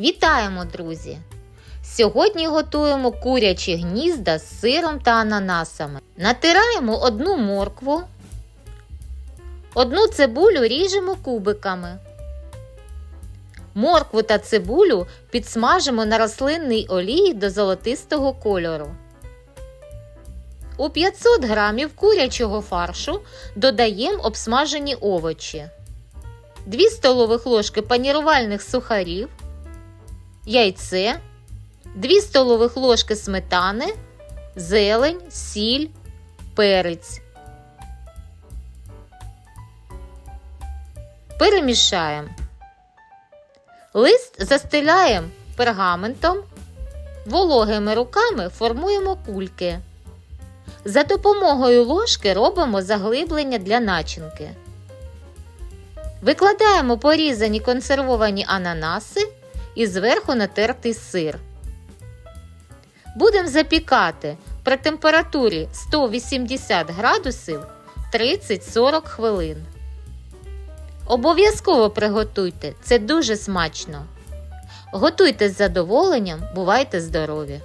Вітаємо, друзі! Сьогодні готуємо курячі гнізда з сиром та ананасами. Натираємо одну моркву, одну цибулю ріжемо кубиками. Моркву та цибулю підсмажимо на рослинній олії до золотистого кольору. У 500 грамів курячого фаршу додаємо обсмажені овочі, 2 столових ложки панірувальних сухарів, яйце, 2 столових ложки сметани, зелень, сіль, перець. Перемішаємо. Лист застеляємо пергаментом, вологими руками формуємо кульки. За допомогою ложки робимо заглиблення для начинки. Викладаємо порізані консервовані ананаси і зверху натертий сир. Будемо запікати при температурі 180 градусів 30-40 хвилин. Обов'язково приготуйте, це дуже смачно. Готуйте з задоволенням, бувайте здорові!